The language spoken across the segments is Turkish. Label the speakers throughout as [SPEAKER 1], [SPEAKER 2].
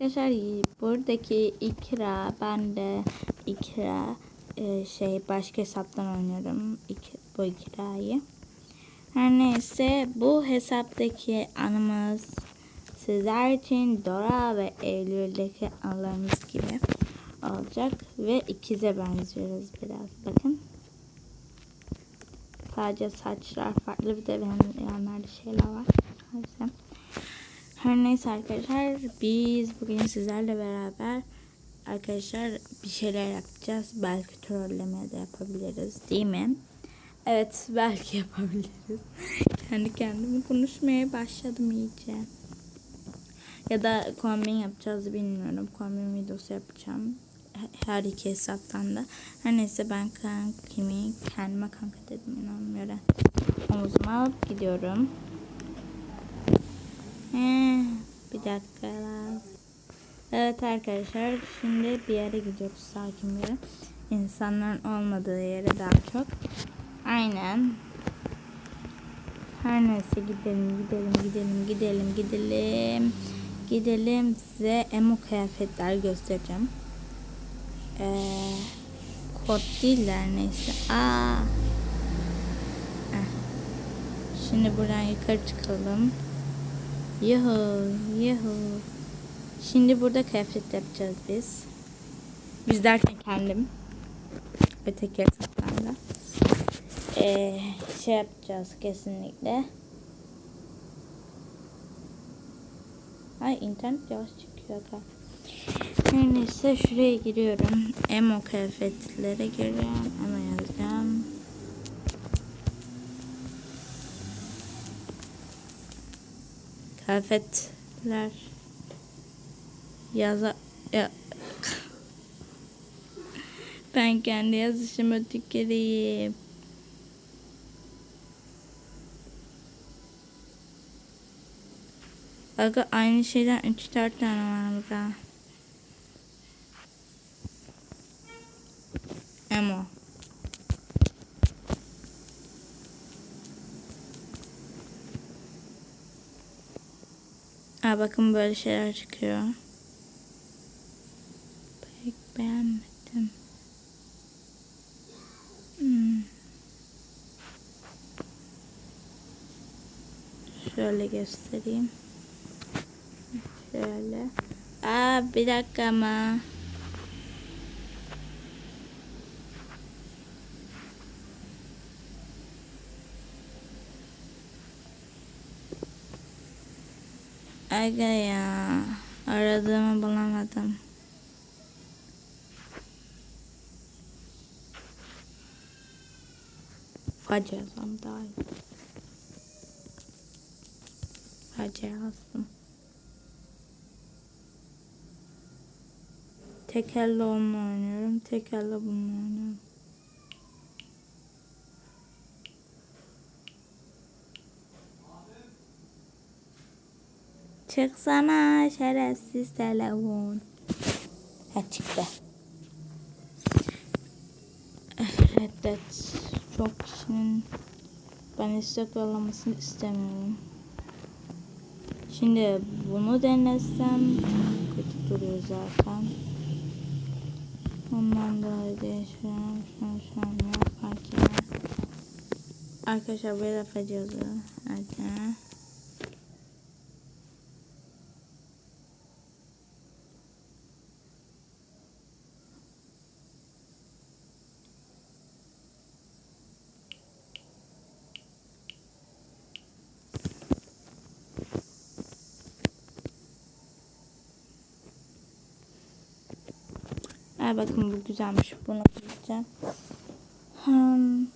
[SPEAKER 1] Arkadaşlar buradaki ikra ben de ikra e, şey başka hesaptan oynuyorum İk, bu ikrayı. Her neyse bu hesaptaki anımız sizler için Dora ve Eylül'deki anılarımız gibi olacak ve ikize benziyoruz biraz bakın. Sadece saçlar farklı bir de benim yanlarda şeyler var. Neyse. Her neyse arkadaşlar biz bugün sizlerle beraber arkadaşlar bir şeyler yapacağız. Belki trolleme de yapabiliriz değil mi? Evet belki yapabiliriz. Kendi kendime konuşmaya başladım iyice. Ya da kombin yapacağız bilmiyorum. Kombin videosu yapacağım. Her iki hesaptan da. Her neyse ben kankimi kendime kanka dedim inanmıyorum. Omuzuma alıp gidiyorum. Ee, bir dakika. Evet arkadaşlar şimdi bir yere gidiyoruz sakin bir. İnsanların olmadığı yere daha çok. Aynen. Her neyse gidelim gidelim gidelim gidelim gidelim. Gidelim size emo kıyafetler göstereceğim. Ee, kod değiller neyse. Aa. Şimdi buradan yukarı çıkalım. Yuhu, yuhu. Şimdi burada kıyafet yapacağız biz. Biz derken kendim. Öteki hesaplarla. Ee, şey yapacağız kesinlikle. Ay internet yavaş çıkıyor. Her neyse şuraya giriyorum. Emo kıyafetlere giriyorum. Emo yazacağım. Kıyafetler yaza ya ben kendi yazışımı tüküreyim. Aga aynı şeyden 3-4 tane var burada. Emo. Aa, bakın böyle şeyler çıkıyor. Pek beğenmedim. Hmm. Şöyle göstereyim. Şöyle. Aa bir dakika ama. Aga ya. Aradığımı bulamadım. Facı yazsam daha iyi. Facı yazdım. Tek elle onunla oynuyorum. Tek elle bununla oynuyorum. Çıksana şerefsiz telefon. Ha çıktı. Reddet. Çok kişinin ben istek yollamasını istemiyorum. Şimdi bunu denesem kötü duruyor zaten. Ondan daha değişiyorum. Şunu şunu yaparken. Arkadaşlar böyle yapacağız. Hadi. Ay bakın bu güzelmiş. Bunu kullanacağım. Hmm.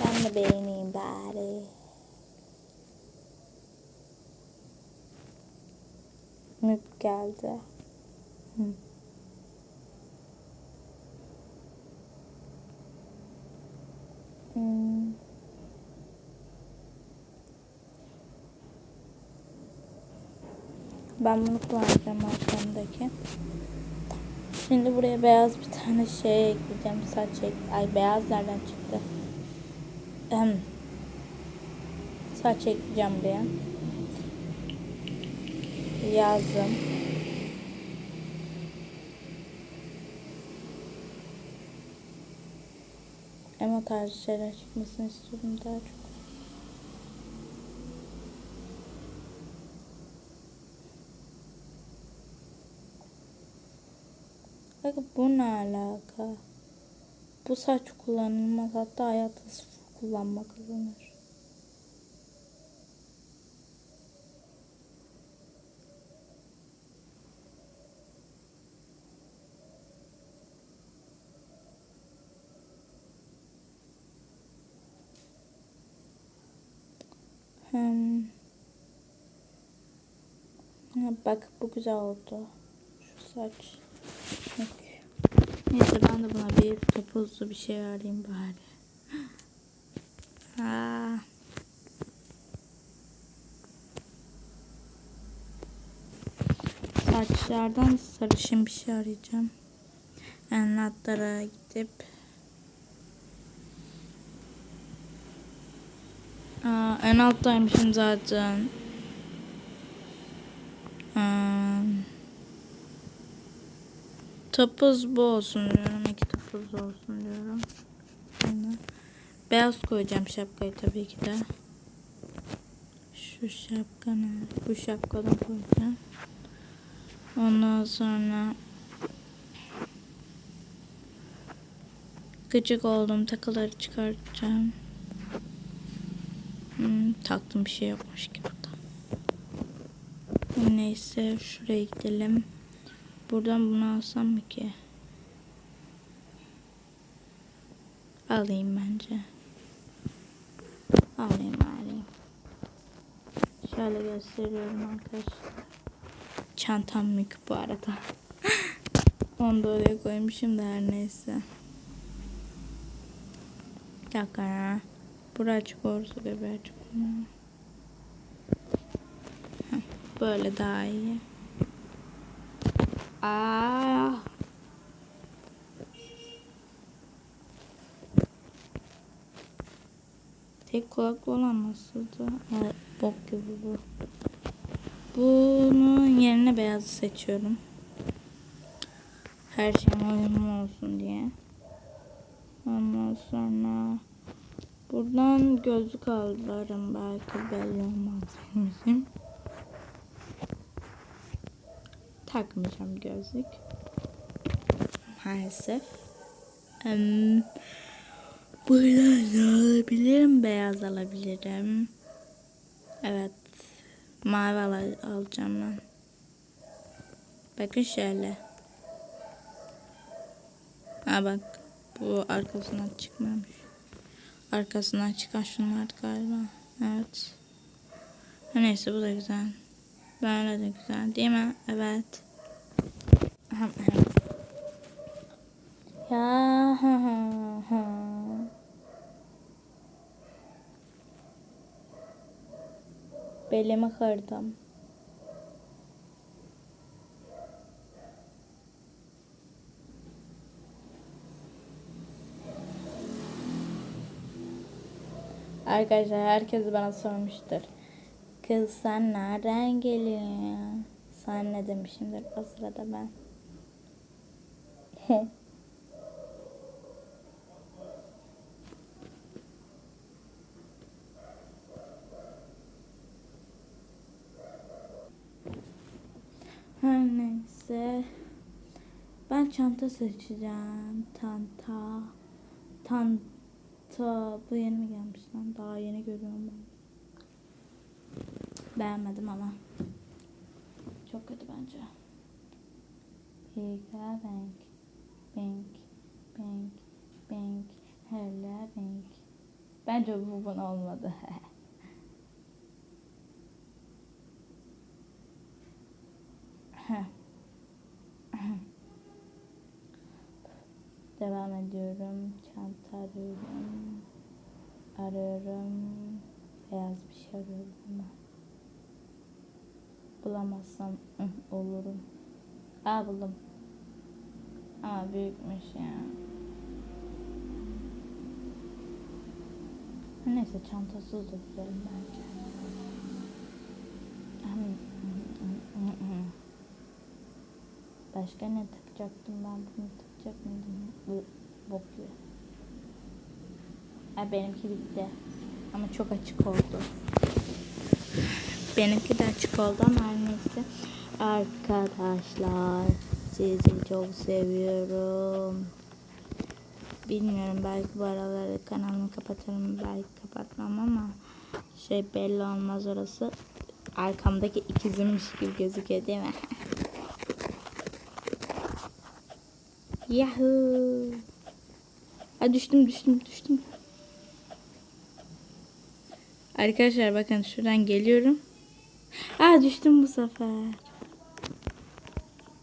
[SPEAKER 1] Ben de beğeneyim bari. Nıp geldi. Hmm. Hmm. Ben bunu kullanacağım arkamdaki. Şimdi buraya beyaz bir tane şey ekleyeceğim. Saç ek Ay beyaz nereden çıktı? Hem saç ekleyeceğim buraya. yazdım. Ama tarzı şeyler çıkmasını istiyorum daha çok. Bak bu ne alaka? Bu saç kullanılmaz hatta hayatta sıfır kullanmak kazanır. Hmm. Bak bu güzel oldu. Şu saç. Yok. Neyse ben de buna bir topuzlu bir şey arayayım bari. Aa. Saçlardan sarışın bir şey arayacağım. Enlatlara gidip Aa, en alttaymışım zaten. Aa, topuz bu olsun diyorum. İki topuz olsun diyorum. Beyaz koyacağım şapkayı tabii ki de. Şu şapka ne? Bu şapkadan koyacağım. Ondan sonra gıcık oldum takıları çıkartacağım. Hmm, taktım bir şey yokmuş ki burada. Neyse şuraya gidelim. Buradan bunu alsam mı ki? Alayım bence. Alayım alayım. Şöyle gösteriyorum arkadaşlar. Çantam mük bu arada. Onu da oraya koymuşum da her neyse. Bir dakika ya. Bura açık olursa göbeği açık olmuyor. Heh, Böyle daha iyi. Aa. Tek kulaklı olan nasıldı? Evet, bok gibi bu. Bunun yerine beyazı seçiyorum. Her şeyim uyumlu olsun diye. Ondan sonra buradan gözlük alırım belki belli olmaz Takmayacağım gözlük. Maalesef. Um, ne alabilirim? Beyaz alabilirim. Evet. Mavi al- alacağım ben. Bakın şöyle. Ha bak. Bu arkasından çıkmamış. Arkasından çıkan şunlar galiba. Evet. Neyse bu da güzel. Böyle de güzel değil mi? Evet. Ya ha ha ha. Belimi kırdım. Arkadaşlar herkes bana sormuştur. Kız sen nereden geliyorsun? Sen ne demişimdir o sırada ben. Her neyse. Ben çanta seçeceğim. Tanta. Tanta. Bu yeni mi gelmiş lan? Daha yeni görüyorum ben. Beğenmedim ama. Çok kötü bence. Pika bank. Bank. Bank. Bank. Hello bank. Bence bu bana olmadı. Devam ediyorum. Çanta arıyorum. Arıyorum. Beyaz bir şey arıyorum. Bulamazsam ıh, olurum. Aa buldum. Aa büyükmüş ya. Neyse çantasız da güzel bence. Başka ne takacaktım ben bunu takacak mıydım? Bu bok gibi. Ha, benimki bitti. Ama çok açık oldu. Benimki de açık oldu ama neyse. Arkadaşlar sizi çok seviyorum. Bilmiyorum belki bu araları kanalımı kapatırım belki kapatmam ama şey belli olmaz orası. Arkamdaki ikizimmiş gibi gözüküyor değil mi? Yahoo! Düştüm düştüm düştüm. Arkadaşlar bakın şuradan geliyorum. Aa düştüm bu sefer.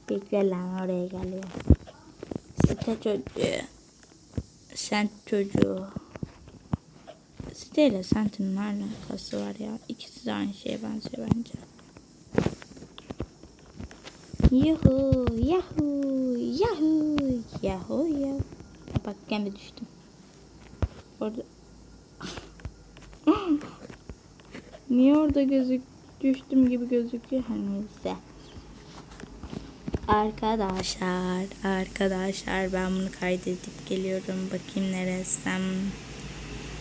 [SPEAKER 1] Bekle lan oraya geliyor. Site çocuğu. Sen çocuğu. Site ile Sent'in alakası var ya? İkisi de aynı şeye benziyor bence. Yahu, yahu, yahu, yahu. Bak gene düştüm. Orada. Niye orada gözük düştüm gibi gözüküyor? Her neyse. Arkadaşlar, arkadaşlar ben bunu kaydedip geliyorum. Bakayım neresem.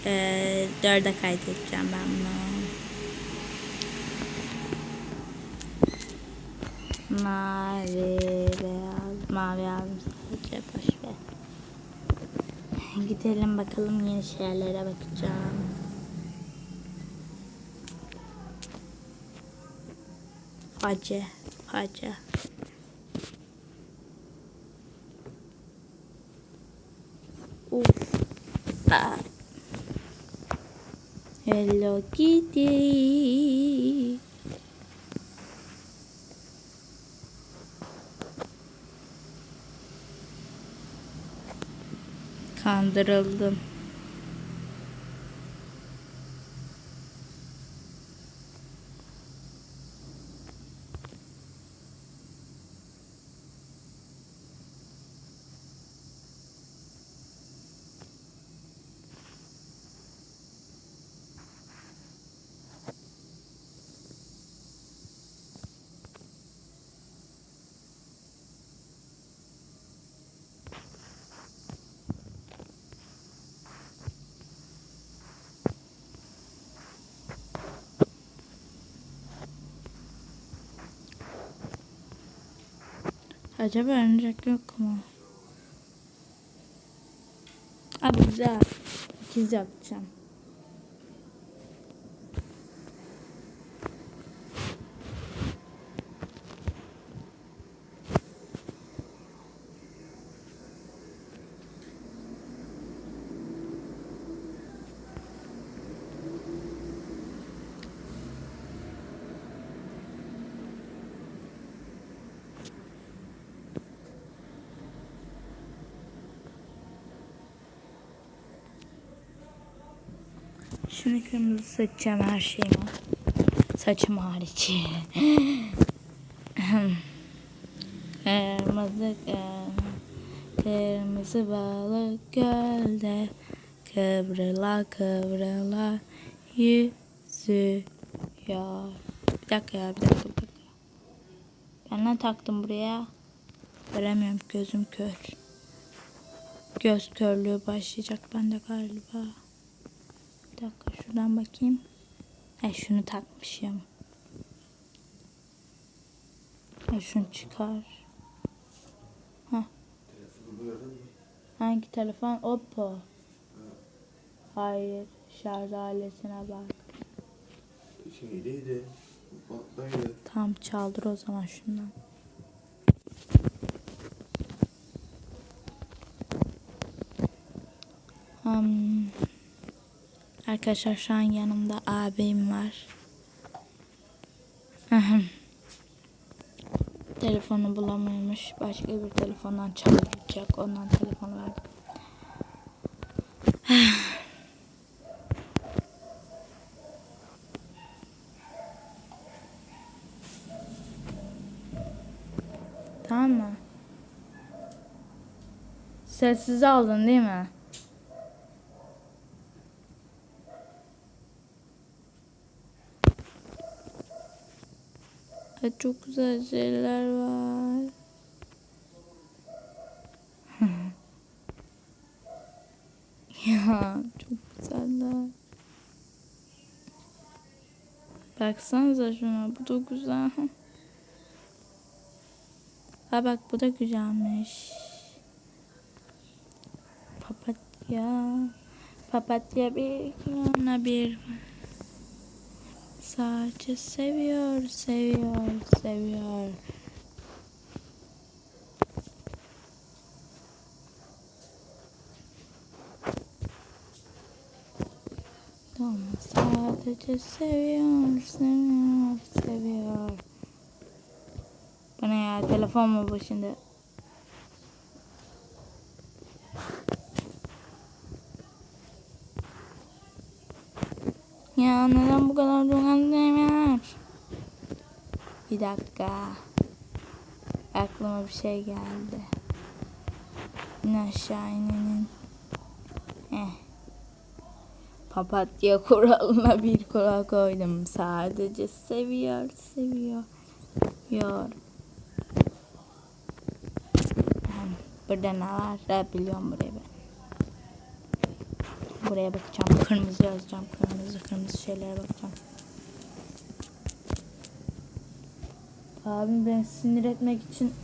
[SPEAKER 1] Ee, dörde kaydedeceğim ben bunu. Mavi, beyaz, mavi aldım sadece boş ver. Gidelim bakalım yeni şeylere bakacağım. Face, face. Uf. Ah. Hello Kitty. Kandırıldım. Acaba örümcek yok mu? Abi güzel. İkiz yapacağım. Şunu kırmızı seçeceğim her şeyimi. Saçım hariç. kırmızı kırmızı balık gölde kıvrıla kıvrıla yüzüyor. Bir dakika ya bir dakika bir dakika. Ben ne taktım buraya? Göremiyorum gözüm kör. Göz körlüğü başlayacak bende galiba. Bir dakika şuradan bakayım. E şunu takmışım. E şunu çıkar. Heh. Hangi telefon? Oppo. Hayır. Şarj aletine bak.
[SPEAKER 2] Şeydeydi. Baktaydı.
[SPEAKER 1] Tam çaldır o zaman şundan. Hmm. Arkadaşlar şu an yanımda abim var. Telefonu bulamıyormuş. Başka bir telefondan çaldıracak. Ondan telefonu verdim. tamam mı? Sessiz aldın değil mi? Ay çok güzel şeyler var. ya çok güzeller. Baksanıza şuna bu da güzel. Ha bak bu da güzelmiş. Papatya. Papatya bir yana bir. Sadece seviyor, seviyor, seviyor. Tamam, sadece seviyor, seviyor, seviyor. Bu ne ya? Telefon mu bu şimdi? Ya neden bu kadar anlayamıyor? Bir dakika. Aklıma bir şey geldi. İn aşağı inenin. Eh. Papatya kuralına bir kural koydum. Sadece seviyor, seviyor. Yor. Hmm, Burada ne var? Ben biliyorum burayı. Buraya bakacağım. Kırmızı yazacağım. Kırmızı kırmızı şeylere bakacağım. Abim ben sinir etmek için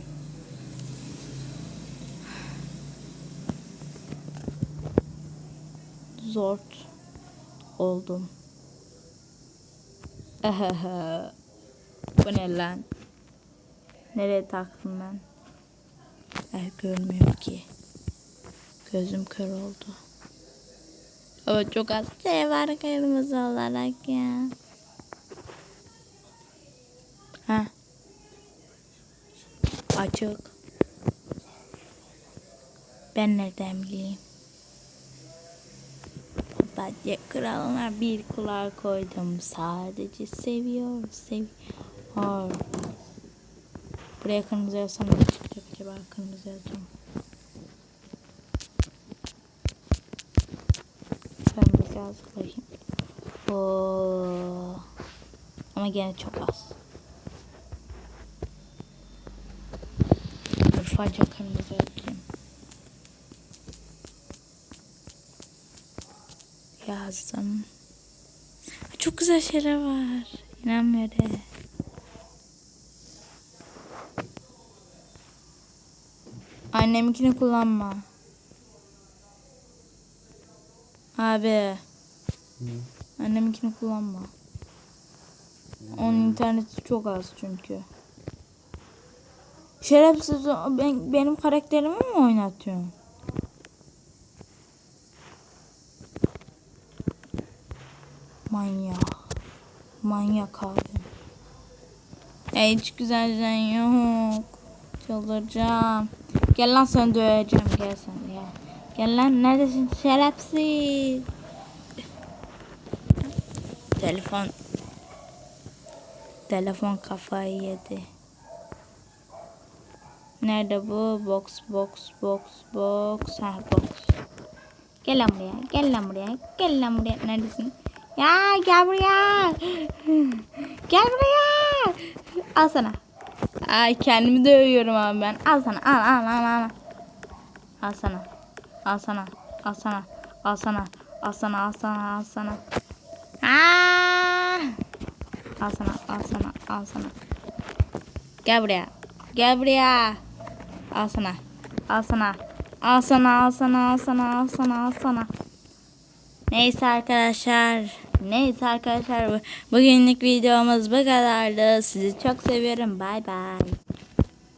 [SPEAKER 1] zort oldum. Bu ne lan? Nereye taktım ben? Ay görmüyor ki. Gözüm kör oldu. Ama çok az şey var kırmızı olarak ya. Ha. Açık. Ben nereden bileyim? Papatya kralına bir kulağa koydum. Sadece seviyor, seviyor. Buraya kırmızı yazsam ne çıkacak acaba? Kırmızı yazacağım. Yaz bakayım. Oo. Ama gene çok az. Dur fazla kırmızı yapayım. Yazdım. Çok güzel şeyler var. İnanmıyorum. Anneminkini kullanma. Abi. Anneminkini kullanma. Onun interneti çok az çünkü. Şerefsiz ben, benim karakterimi mi oynatıyorsun? Manyak. Manyak abi. Ya hiç güzel şey yok. Çıldıracağım. Gel lan sen döveceğim. Gel sen gel. Gel lan neredesin şerefsiz. Telefon. Telefon kafayı yedi. Nerede bu? Box box box box. Ha box. Gel lan buraya. Gel lan buraya. Gel lan buraya. Neredesin? Ya gel buraya. Gel buraya. Al sana. Ay kendimi dövüyorum abi ben. Al sana. Al al al al. Al sana. Al sana. Al sana. Al sana. Al sana. Al sana. Al sana. Aa! Al sana. Al sana. Al sana. Gel buraya. Gel buraya. Al sana. Al sana. Al sana. Al sana. Al sana. Al sana. Al sana. Neyse arkadaşlar. Neyse arkadaşlar. bu- Bugünlük videomuz bu kadardı. Sizi çok seviyorum. Bay bay.